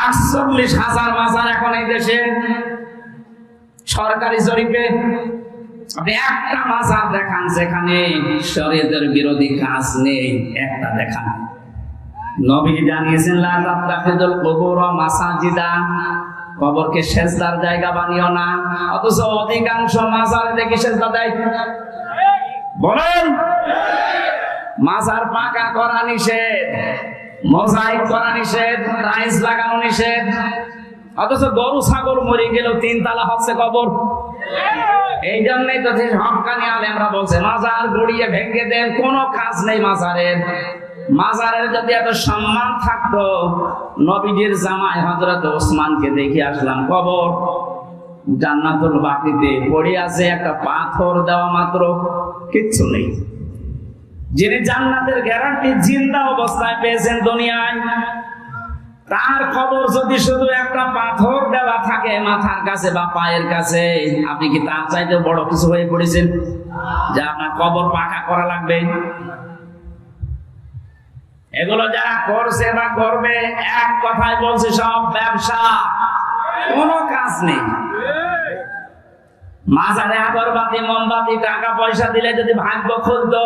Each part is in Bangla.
আটচল্লিশ হাজার মাজার এখন এই দেশে। সরকারি জরিপে আপনি একটা মাজার দেখান যেখানে শরীয়তের বিরোধী কাজ নেই, একটা দেখান। নবী কুবুর মাসাজিদা। জায়গা বানিও না, অথচ অধিকাংশ দেখি বলেন, মাজার পাকা করা নিষেধ। মোজাইক করা নিষেধ টাইলস লাগানো নিষেধ। অথচ গরু, ছাগল মরে গেলেও তিন তালা হচ্ছে কবর। এই জন্যই তো হকানি আলেমরা বলছে, মাজার গড়িয়ে ভেঙে দেন, কোনো কাজ নেই মাজারের। মাজারের যদি এত সম্মান থাকতো, নবীজির জামাই হজরত ওসমানকে দেখে আসলাম কবর। জান্নাতুল বাকিতে পড়ে আছে একটা পাথর দেওয়া মাত্র, কিচ্ছু নেই। যিনি জান্নাতের গ্যারান্টি জিন্দা অবস্থায় পেয়েছেন দুনিয়ায়, তার খবর যদি শুধু একটা পাথর দেওয়া থাকে মাথার কাছে বা পায়ের কাছে, আপনি কি তার চাইতে বড় কিছু হয়ে পড়েছেন? যে আপনার কবর পাকা করা লাগবে? এগুলো যারা করছে বা করবে, এক কথায় বলছে, সব ব্যবসা, কোনো কাজ নেই। মাজারে আগরবাতি মোমবাতি টাকা পয়সা দিলে যদি ভাগ্য খুলতো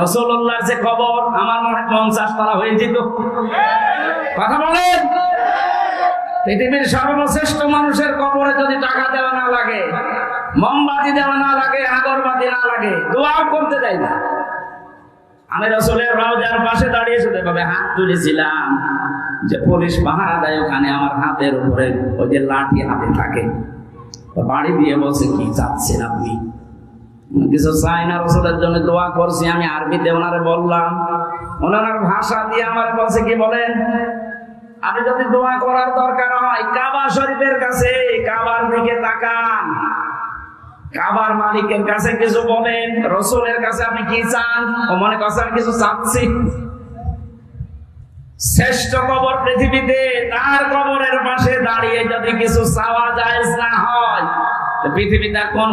রসুল্লাহর যে খবর আমার মনে হয় পঞ্চাশ তলা হয়ে যেত। কথা বলেন? পৃথিবীর সর্বশ্রেষ্ঠ মানুষের কবরে যদি টাকা দেওয়া না লাগে মোমবাতি দেওয়া না লাগে আগরবাতি না লাগে দোয়াও করতে দেয় না। আমি রসুলের রাউজার পাশে দাঁড়িয়ে শুধু ভাবে হাত তুলেছিলাম যে পুলিশ পাহারা দেয় ওখানে আমার হাতের উপরে ওই যে লাঠি হাতে থাকে। বাড়ি দিয়ে বলছে, কি চাচ্ছেন আপনি? কিছু চাই না রসুলের জন্য দোয়া করছি, আমি আরবিতে ওনারে বললাম। ওনার ভাষা দিয়ে আমার বলছে, কি বলেন? আপনি যদি দোয়া করার দরকার হয়, কাবা শরীফের কাছে, কাবার দিকে তাকান। কাবার মালিকের কাছে কিছু বলেন, রসুলের কাছে আপনি কি চান? ও মনে করছে, আমি কিছু চাচ্ছি। শ্রেষ্ঠ কবর পৃথিবীতে তার কবরের পাশে দাঁড়িয়ে যদি কিছু চাওয়া যায় না হয়। পৃথিবীতে কোন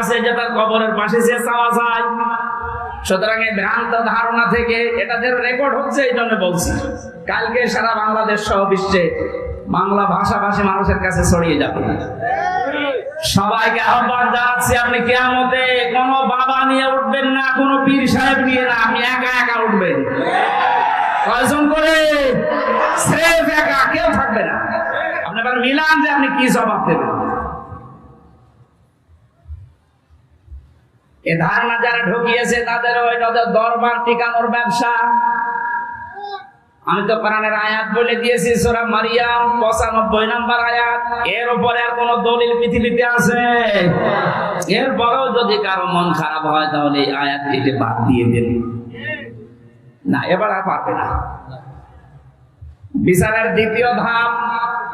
আছে যে তার কবরের পাশে সে চাওয়া যায়? সুতরাং এই ভ্রান্ত ধারণা থেকে রেকর্ড হচ্ছে, এই জন্য বলছি, কালকে সারা বাংলাদেশ সহ বিশ্বে বাংলা ভাষাভাষী মানুষের কাছে ছড়িয়ে যাবে। সবাইকে আহ্বান জানাচ্ছি, আপনি কেয়ামতে কোন বাবা নিয়ে উঠবেন না, কোন পীর সাহেব নিয়ে না, আপনি একা একা উঠবেন। কয়জন করে স্রেফ একা, কেউ থাকবে না। আপনি এবার মিলান যে আপনি কি জবাব দেবেন? এ ধারণা যারা ঢুকিয়েছে, তাদের ওই তাদের দরবার টিকানোর ব্যবসা। আমি তো কোরআনের আয়াত বলে দিয়েছি, সূরা মারিয়াম 95 নাম্বার আয়াত। এর উপরে আর কোন দলিল পৃথিবীতে আছে? এরপরেও যদি কারও মন খারাপ হয়, তাহলে এই আয়াত কেটে বাদ দিয়ে দেন। না, এবার আর পারবে না। বিচারের দ্বিতীয় ধাপ,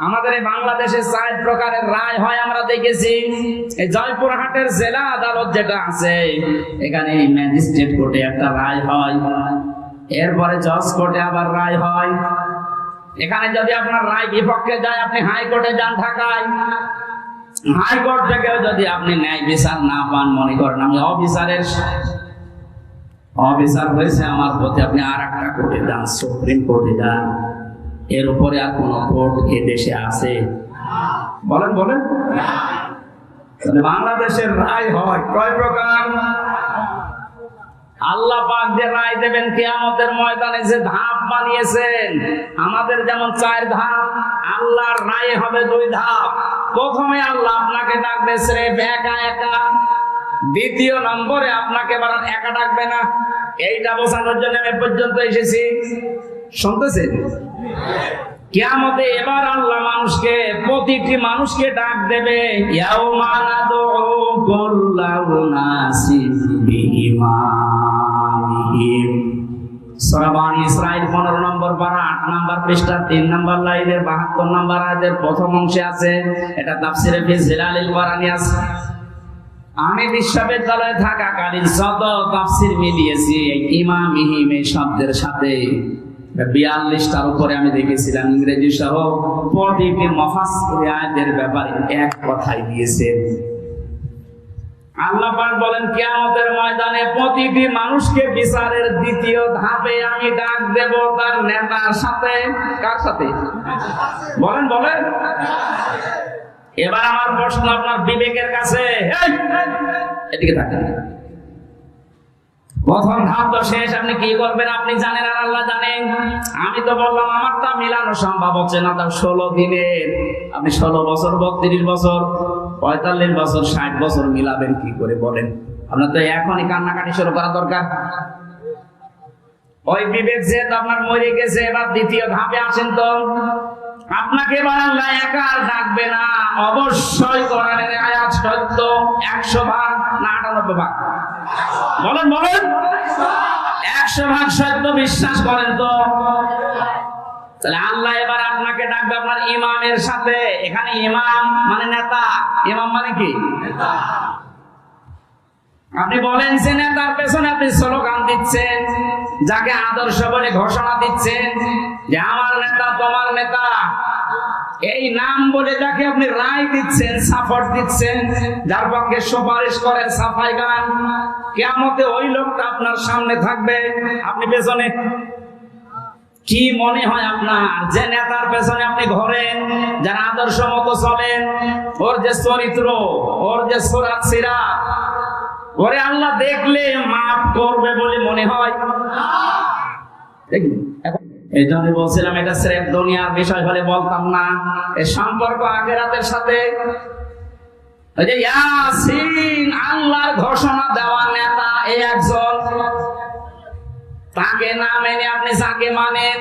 আমাদের এই বাংলাদেশে চার প্রকারের রায় হয় আমরা দেখেছি। এই জয়পুরহাটের জেলা আদালত যেটা আছে, এখানে ম্যাজিস্ট্রেট কোর্টে একটা রায় হয়, এরপরে জজ কোর্টে আবার রায় হয়। এখানে যদি আপনার রায় বিপক্ষে যায়, আপনি হাইকোর্টে যান ঢাকায়। হাইকোর্ট থেকে যদি আপনি ন্যায় বিচার না পান, মনে করেন আমি অবিচারের অবিচার হয়েছে আমার প্রতি আপনি আর একটা কোর্টে যান, সুপ্রিম কোর্টে যান। এর উপরে আর কোন কোর্ট এ দেশে আছে? বলেন বলেন। বাংলাদেশের রায় হয়, কয় প্রকার? আল্লাহ পাক যে রায় দেবেন কিয়ামতের ময়দানে যে ধাপ বানিয়েছেন, আমাদের যেমন চার ধাপ, আল্লাহর রায় হবে দুই ধাপ। প্রথমে আল্লাহ আপনাকে ডাকবে, স্রেফ একা একা। দ্বিতীয় নম্বরে আপনাকে বারান একা ডাকবে না। এইটা বোঝানোর জন্য আমি পর্যন্ত এসেছি। শুনতেছেন? কিয়ামতে এবার আল্লাহ মানুষকে, প্রতিটি মানুষকে ডাক দেবে 15 নম্বর পারা 8 নম্বর পৃষ্ঠা 3 নম্বর লাইনের 72 নম্বর আয়াতের প্রথম অংশে আছে, এটা তাফসিরে ফি জিলালিল কোরআনি আছে। আমি বিশ্ববিদ্যালয়ে থাকাকালীন শত তাফসির মিলিয়েছি ইমামিহিম এই শব্দের সাথে বিয়াল্লিশটার উপরে আমি দেখেছিলাম ইংরেজি সহ প্রতিটি আয়াতের ব্যাপারে এক কথাই দিয়েছে। আল্লাহ পাক বলেন, কিয়ামতের ময়দানে প্রতিটি মানুষকে বিচারের দ্বিতীয় ধাপে আমি ডাক দেব তার নেতার সাথে। কার সাথে? বলেন বলেন। এবার আমার প্রশ্ন আপনার বিবেকের কাছে। এদিকে থাকেন। প্রথম ধাপ তো শেষ, আপনি কি করবেন আপনি জানেন আর আল্লাহ জানেন। আমি তো বললাম আমারটা মিলানো সম্ভব হচ্ছে না তার ষোলো দিনের আপনি ষোলো বছর, বত্রিশ বছর, পঁয়তাল্লিশ বছর, ষাট বছর মিলাবেন, কি করে বলেন? আপনার তো এখনই কান্নাকাটি শুরু করা দরকার। ওই বিবেক যেহেতু আপনার মরে গেছে, এবার দ্বিতীয় ধাপে আসেন তো। আপনাকে এবার আল্লাহ একা ডাকবে না। অবশ্যই কোরআনের আয়াত সত্য, একশো ভাগ না আটানব্বই ভাগ। বলেন বলেন। একশো ভাগ সত্য বিশ্বাস করেন তো। তাহলে আল্লাহ এবার আপনাকে ডাকবে আপনার ইমামের সাথে। এখানে ইমাম মানে নেতা। ইমাম মানে কি? আপনি বলেন যে নেতার পেছনে আপনি স্লোগান দিচ্ছেন, যাকে আদর্শ বলে ঘোষণা দিচ্ছেন, যে আমার নেতা, তোমার নেতা। এই নাম বলে যাকে আপনি রায় দিচ্ছেন, সাপোর্ট দিচ্ছেন, যার পক্ষে সুপারিশ করেন, সাফাই গান কেমতে ওই লোকটা আপনার সামনে থাকবে। আপনি পেছনে কি মনে হয় আপনার? যে নেতার পেছনে আপনি ঘোরেন, যার আদর্শ মতো চলেন, ওর যে চরিত্র, ওর যে সোরাত সিরা ওরে আল্লাহ দেখলে মাফ করবে বলে মনে হয়। এই জন্য বলছিলাম এটা স্রেফ দুনিয়ার বিষয় হলে বলতাম না। এ সম্পর্ক আখেরাতের সাথে। আল্লাহর ঘোষণা দেওয়া নেতা এই একজন। তাকে না মেনে আপনি যাকে মানেন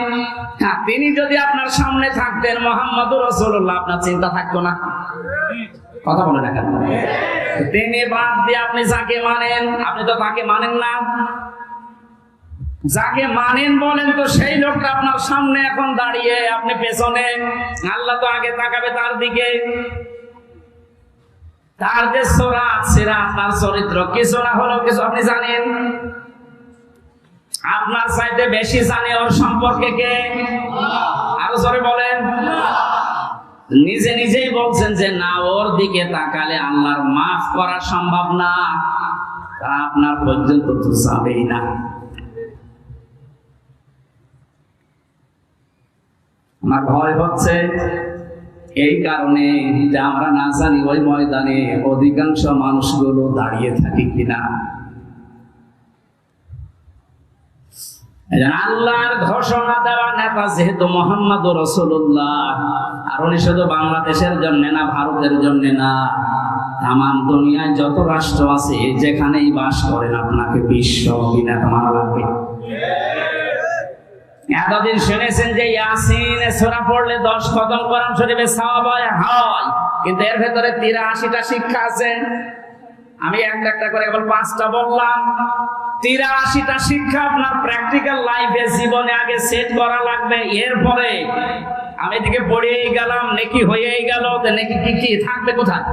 হ্যাঁ, তিনি যদি আপনার সামনে থাকতেন মোহাম্মদ রসুল্লাহ আপনার চিন্তা থাকতো না। কথা বলে না কেন তিনি বাদ দিয়ে আপনি যাকে মানেন, আপনি তো তাকে মানেন না। যাকে মানেন বলেন তো সেই লোকটা আপনার সামনে এখন দাঁড়িয়ে, আপনি পেছনে। আল্লাহ তো আগে তাকাবে তার দিকে। তার যে সোরাত সেরা তার চরিত্র, কিছু না হলেও কিছু আপনি জানেন। আপনার চাইতে বেশি জানে ওর সম্পর্কে কে? আরও জোরে বলেন। নিজে নিজেই বলছেন যে, না, ওর দিকে তাকালে আল্লাহর মাফ করা সম্ভব না। তা আপনার পর্যন্ত তো যাবেই না। আমার ভয় হচ্ছে এই কারণে আমরা না জানি ওই ময়দানে অধিকাংশ মানুষগুলো দাঁড়িয়ে থাকি কিনা এই জন্য আল্লাহর ঘোষণা দেওয়া নেতা যেহেতু মোহাম্মদ রসুল্লাহ আর উনি শুধু বাংলাদেশের জন্য না, ভারতের জন্য না তাম দুনিয়ায় যত রাষ্ট্র আছে, যেখানেই বাস করেন, আপনাকে বিশ্ব লাগবে। এতদিন শুনেছেন যে ইয়াসিন সোরা পড়লে দশ কদম কোরআন শরীফে সওয়াব হয় হয়। কিন্তু এর ভেতরে তিরাশিটা শিক্ষা আছে। আমি একটা একটা করে কেবল পাঁচটা বললাম। তিরাশিটা শিক্ষা আপনার প্র্যাকটিক্যাল লাইফে জীবনে আগে সেট করা লাগবে। এরপরে আমি এদিকে পড়িয়েই গেলাম, নেকি হয়েই গেল নেকি কি কি থাকবে কোথায়?